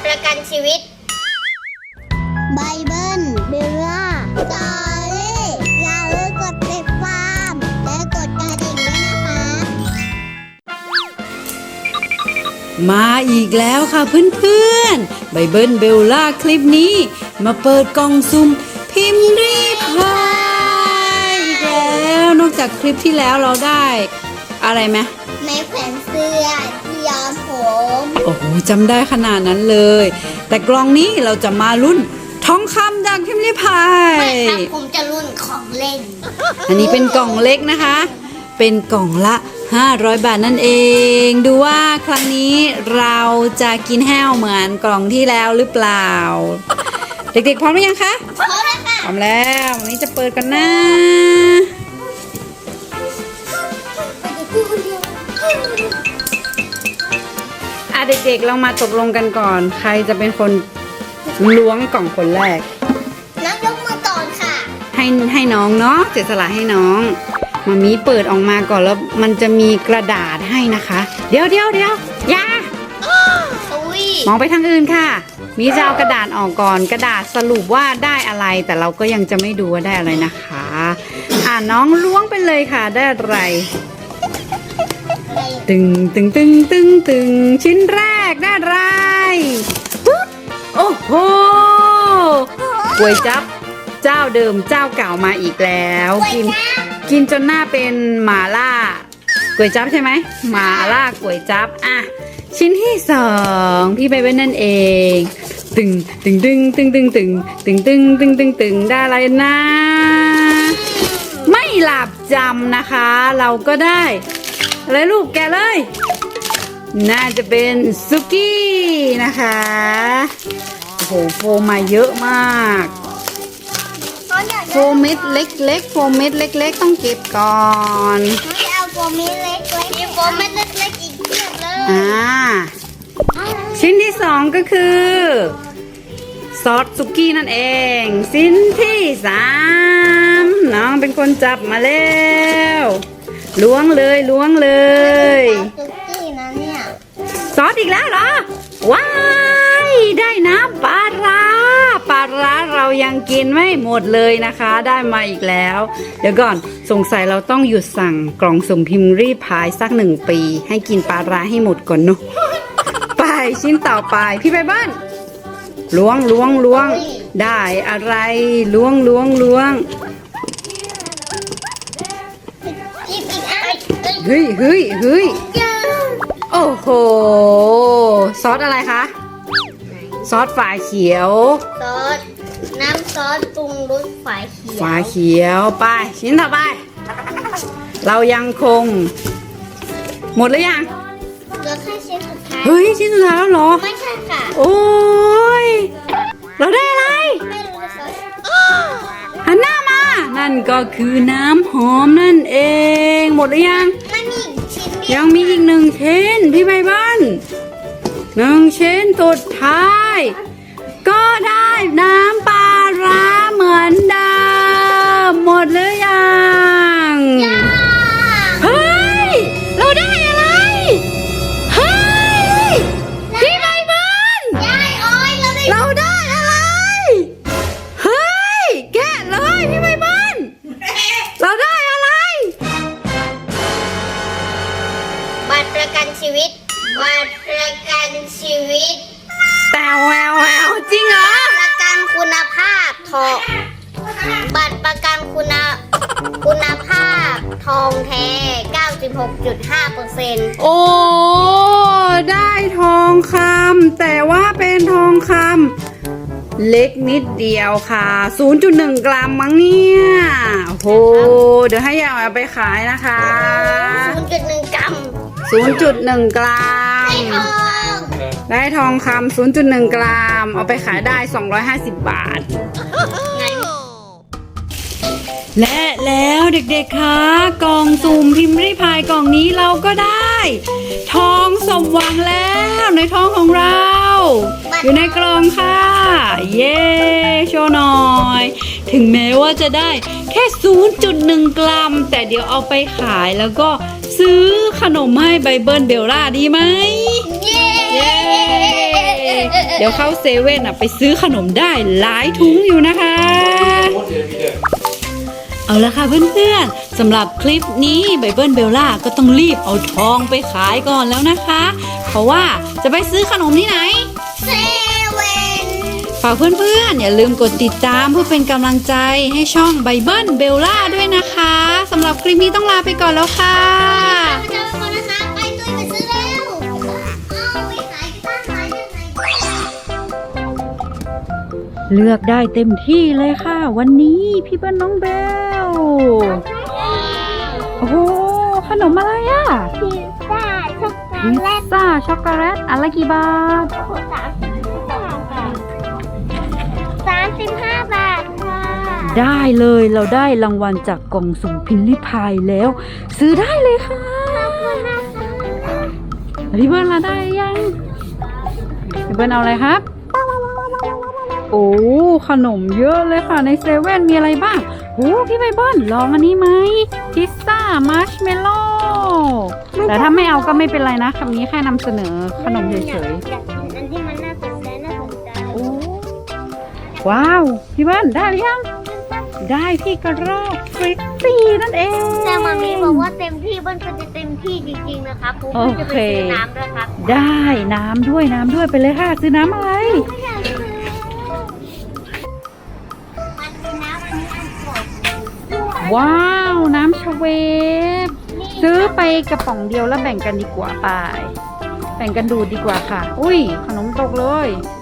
ชีวิต ไบเบิลเบลล่าจอรี่อย่าลืมกดติดตามและกดกระดิ่งด้วยนะคะ มาอีกแล้วค่ะเพื่อนๆ ไบเบิลเบลล่าคลิปนี้ มาเปิดกล่องซุ่มพิมพ์รีพายอีกแล้ว นอกจากคลิปที่แล้วเราได้ อะไรไหม ไม้แขวนเสื้อที่ย้อมผมโอ้โหจำได้ขนาดนั้นเลย แต่กล่องนี้เราจะมาลุ้นทองคำจากพิมพ์รีพายไม่ครับผมจะรุ่นของเล่นอันนี้เป็นกล่องเล็กนะคะ เป็นกล่องละ 500 บาทนั่นเอง ดูว่าครั้งนี้เราจะกินแห้วเหมือนกล่องที่แล้วหรือเปล่า เด็กๆพร้อมหรือยังคะ พร้อมแล้วค่ะ พร้อมแล้ววันนี้จะเปิดกันนะ เด็กๆ เรามาตกลงกันก่อน ใครจะเป็นคนล้วงกล่องคนแรก น้องยกมือก่อนค่ะ ให้ให้น้องเนาะเสียสละให้น้องมามีเปิดออกมาก่อนแล้วมันจะมีกระดาษให้นะคะ เดี๋ยวเดี๋ยวเดี๋ยวอย่าอุ้ยมองไปทางอื่นค่ะ มีจะเอากระดาษออกก่อน กระดาษสรุปว่าได้อะไร แต่เราก็ยังจะไม่ดูว่าได้อะไรนะคะ อ่าน้องล้วงไปเลยค่ะได้อะไร ตึงตึงตึงตึงตึงชิ้นแรกได้ไรโอ้โหก๋วยจับเจ้าเดิมเจ้าเก่ามาอีกแล้ว กินกินจนหน้าเป็นหมาล่าก๋วยจับใช่ไหมหมาล่าก๋วยจับอะชิ้นที่สองพี่ใบเว้นนั่นเอง ตึงตึงตึงตึงตึงตึงตึงตึงตึงตึงตึงได้อะไรนะ ไม่หลับจำนะคะ เราก็ได้ อะไรลูกแกะเลย น่าจะเป็นซุกี้นะคะ โอ้โหโฟมมาเยอะมากน้องอยากโฟมเม็ดเล็กๆ โฟมเม็ดเล็ก ๆ ต้องเก็บก่อนน้องจะเอาโฟมเม็ดเล็กๆมีโฟมเม็ดเล็กๆอีกเพียบเลย อ่า ชิ้นที่สองก็คือ ซอสซุกี้นั่นเอง ชิ้นที่สามน้องเป็นคนจับมาแล้ว ล้วงเลยล้วงเลยซุกี้นะเนี่ยซอสอีกแล้วเหรอ ว้าย ได้น้ำปลาร้าปลาร้าเรายังกินไม่หมดเลยนะคะ ได้มาอีกแล้ว เดี๋ยวก่อนสงสัยเราต้องหยุดสั่งกล่องสุ่มพิมพ์รีพายสักหนึ่งปี ให้กินปลาร้าให้หมดก่อนเนาะไปชิ้นต่อไปพี่ไปบ้านล้วงล้วงล้วงได้อะไรล้วงล้วงล้วง เฮ้ยเฮ้ยเฮ้ยโอ้โห ซอสอะไรคะ ซอสฝาเขียว ซอส น้ำซอสปรุงรสฝายเขียว ฝาเขียวไปชิ้นต่อไป เรายังคง หมดหรือยังเหลือแค่ชิ้นสุดท้าย เฮ้ย ชิ้นสุดท้ายแล้วเหรอ ไม่ใช่ค่ะ โอ้ย เราได้อะไรไม่รู้เลยหั นหน้ามานั่นก็คือน้ำหอมนั่นเอง หมดหรือยัง มันมีอีกชิ้นเดียวยังมีอีกหนึ่งชิ้นพี่ใบบ้านหนึ่งชิ้นสุดท้าย ก็ได้น้ำ บัตรประกันชีวิต แต่แววแววจริงเหรอ ประกันคุณภาพทองบัตรประกันคุณคุณภาพทองแท้ 96.5เปอร์เซ็นต์โอ้ ได้ทองคำแต่ว่าเป็นทองคำเล็กนิดเดียวค่ะ 0.1 กรัมมั้งเนี่ยโอ้โหเดี๋ยวให้ยายเอาไปขายนะคะ 0.1 กรัม0.1 กรัมทอง ได้ทองคำ0.1 กรัม เอาไปขายได้ 250 บาทงั้นและแล้วเด็กๆ คะ กล่องสุ่มพิมพ์ริพายกล่องนี้เราก็ได้ ทองสมหวังแล้วในท้องของเรา อยู่ในกล่องค่ะ เย้โชว์หน่อย ถึงแม้ว่าจะได้แค่ 0.1 กรัม แต่เดี๋ยวเอาไปขายแล้วก็ ซื้อขนมให้ไบเบิลเบลล่าดีไหมเย้เย้เดี๋ยวเข้าเซเว่นอะไปซื้อขนมได้หลายถุงอยู่นะคะ เอาละค่ะเพื่อนๆสำหรับคลิปนี้ไบเบิลเบลล่าก็ต้องรีบเอาทองไปขายก่อนแล้วนะคะ เพราะว่าจะไปซื้อขนมที่ไหนเซเว่นฝากเพื่อนๆ อย่าลืมกดติดตามเพื่อเป็นกำลังใจให้ช่องไบเบิลเบลล่าด้วยนะคะสำหรับคลิปนี้ต้องลาไปก่อนแล้วค่ะไปเจอกันนะคะไปตุ้ยไปซื้อแล้วเอาไปขายที่บ้านขายยังไงเลือกได้เต็มที่เลยค่ะ วันนี้พี่เบิ้ลน้องเบลโอ้โหขนมอะไรอะพิซซ่าช็อกโกพิซแลตซ่าช็อกโกแลตอันละกี่บาทสาม 35 บาทค่ะ ได้เลยเราได้รางวัลจากกล่องสุ่มพินลิพายแล้ว ซื้อได้เลยค่ะพี่เบิร์นละได้ยังพี่เบิร์นเอาอะไรครับ โอ้ขนมเยอะเลยค่ะในเซเว่นมีอะไรบ้างโอ้พี่ใบเบิร์นลองอันนี้ไหมพิซซ่ามาร์ชเมลโล่แต่ถ้าไม่เอาก็ไม่เป็นไรนะคำนี้แค่นำเสนอขนมเฉยๆ ว้าว พี่เบิ้ลได้หรือยัง ได้พี่กระรอกฟริตซี่นั่นเอง แต่มามีบอกว่าเต็มที่เบิ้ลก็จะเต็มที่จริงๆนะครับผมโอจะไปเคซื้อน้ำด้วยครับได้น้ำด้วยน้ำด้วยไปเลยค่ะ ซื้อน้ำอะไรมันเป็นน้ำอันนี้อันสดว้าว น้ำชเวฟซื้อไปกระป๋องเดียวแล้วแบ่งกันดีกว่าไป แบ่งกันดูดดีกว่าค่ะ อุ้ย ขนมตกเลยน